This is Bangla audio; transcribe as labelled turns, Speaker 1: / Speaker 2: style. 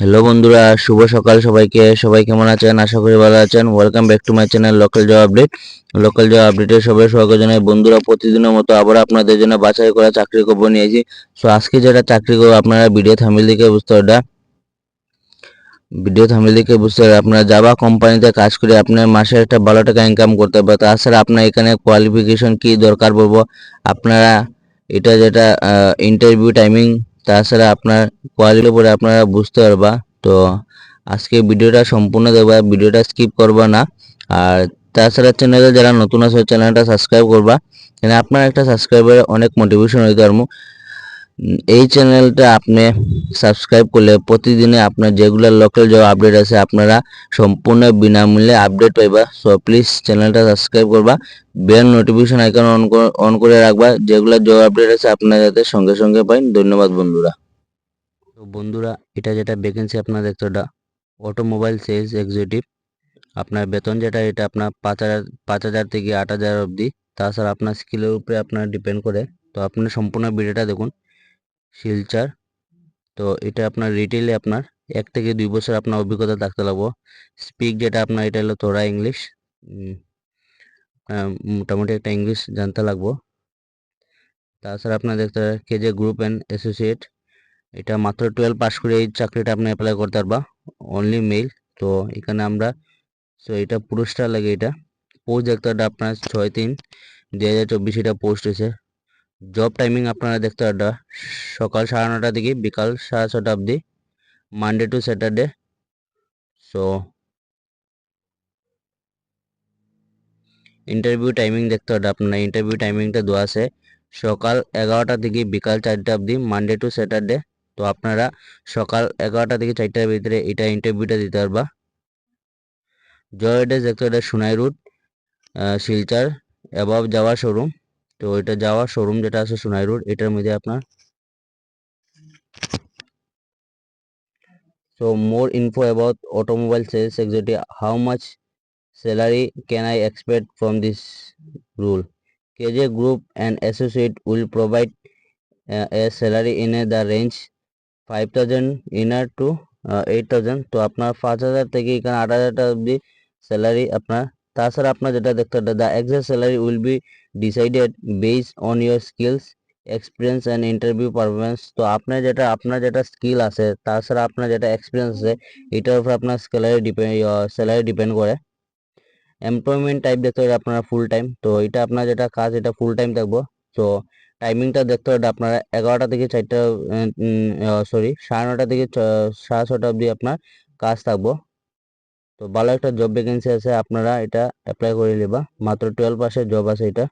Speaker 1: হ্যালো বন্ধুরা, শুভ সকাল সবাইকে। সবাই কেমন আছেন? আশা করি ভালো আছেন। Welcome back to my channel local job update local job আপডেটে সবাই স্বাগত জানাই। বন্ধুরা, প্রতিদিনের মতো আবার আপনাদের জন্য বাছাই করা চাকরি খবর নিয়েছি। সো আজকে যেটা চাকরি করব, আপনারা ভিডিও থামিল দিকে বুঝতে ওটা ভিডিও থামিল দিকে বুঝতে হবে আপনারা যাবা কোম্পানিতে কাজ করে আপনার মাসে একটা ভালো টাকা ইনকাম করতে হবে তাছাড়া আপনার এখানে কোয়ালিফিকেশন কি দরকার পড়ব আপনারা এটা যেটা ইন্টারভিউ টাইমিং তাছাড়া আপনার কোয়ালিটির উপরে আপনারা বুঝতে পারবা। তো আজকে ভিডিওটা সম্পূর্ণ দেখবা, ভিডিওটা স্কিপ করবা না। আর তাছাড়া চ্যানেলে যারা নতুন আছে চ্যানেলটা সাবস্ক্রাইব করবা। কেন আপনার একটা সাবস্ক্রাইবারে অনেক মোটিভেশন হয়ে পারব এই চ্যানেলটা আপনি সাবস্ক্রাইব করলে প্রতিদিনে আপনার যেগুলো লোকাল জব আপডেট আছে আপনারা সম্পূর্ণ বিনামূল্যে আপডেট পাইবা। সো প্লিজ চ্যানেলটা সাবস্ক্রাইব করবা। Bell notification icon on on করে রাখবা। যেগুলো জব আপডেট আছে আপনারা যাতে সঙ্গে সঙ্গে পাইন। ধন্যবাদ বন্ধুরা। তো বন্ধুরা, এটা যেটা ভ্যাকেন্সি আপনার দেখতে ওটা অটোমোবাইল সেলস এক্সিকিউটিভ আপনার বেতন যেটা, এটা আপনার পাঁচ হাজার পাঁচ হাজার থেকে আট হাজার অবধি। তাছাড়া আপনার স্কিলের উপরে আপনার ডিপেন্ড করে। তো আপনি সম্পূর্ণ ভিডিওটা দেখুন। শিলচার। তো এটা আপনার রিটেলে আপনার এক থেকে দুই বছর আপনার অভিজ্ঞতা থাকতে লাগবো। স্পিক যেটা আপনার, এটা হলো তোরা ইংলিশ মোটামুটি একটা ইংলিশ জানতে লাগবো। তাছাড়া আপনার দেখতে কেজে গ্রুপ অ্যান্ড অ্যাসোসিয়েট এটা মাত্র টুয়েলভ পাস করে এই চাকরিটা আপনি অ্যাপ্লাই করতে পারবা। অনলি মেল তো এখানে আমরা সো এটা পুরুষটা লাগে এটা। পোস্ট দেখতে আপনার ছয় তিন, দুই হাজার চব্বিশ এটা পোস্ট হয়েছে। জব টাইমিং আপনারা দেখতে পারবেন সকাল সাড়ে নটা থেকে বিকাল সাড়ে ছটা অবধি। Monday to Saturday so interview timing দেখতে পারবেন আপনার। ইন্টারভিউ টাইমিংটা দেওয়া আছে। সকাল এগারোটা থেকে বিকাল চারটা অবধি। মানডে টু স্যাটারডে তো আপনারা সকাল এগারোটা থেকে চারটার ভিতরে এটা ইন্টারভিউটা দিতে পারবা। জয় এড্রেস দেখতে এটা সোনাই রুট শিলচার অ্যাবাভ যাওয়া শোরুম তো এটা যাওয়া শোরুম যেটা আছে সোনাই রোড এটার মধ্যে আপনার so more info about automobile sales executive how much salary can I expect from this role KJ group and associate will provide a salary in a the range five thousand inner to eight thousand তো আপনার পাঁচ হাজার থেকে এখানে আট হাজারটা অবধি স্যালারি আপনার তাছাড়া আপনার যেটা দেখতে হবে the exact salary will be decided based on your skills experience and interview performance তো আপনার যেটা আপনার যেটা স্কিল আছে, তাছাড়া আপনার যেটা এক্সপিরিয়েন্স আছে, এটার উপর আপনার স্যালারি ডিপেন্ড স্যালারি ডিপেন্ড করে। এমপ্লয়মেন্ট টাইপ দেখতে হবে আপনারা ফুল টাইম তো এটা আপনার যেটা কাজ, এটা ফুল টাইম থাকব। তো টাইমিংটা দেখতে হবে আপনারা এগারোটা থেকে চারটা সরি সাড়ে নটা থেকে সাড়ে ছটা অবধি আপনার কাজ থাকব। তো ভালো একটা জব ভ্যাকেন্সি আছে, আপনারা এটা অ্যাপ্লাই করে নেবা। মাত্র টুয়েলভ পাসের জব আছে এটা।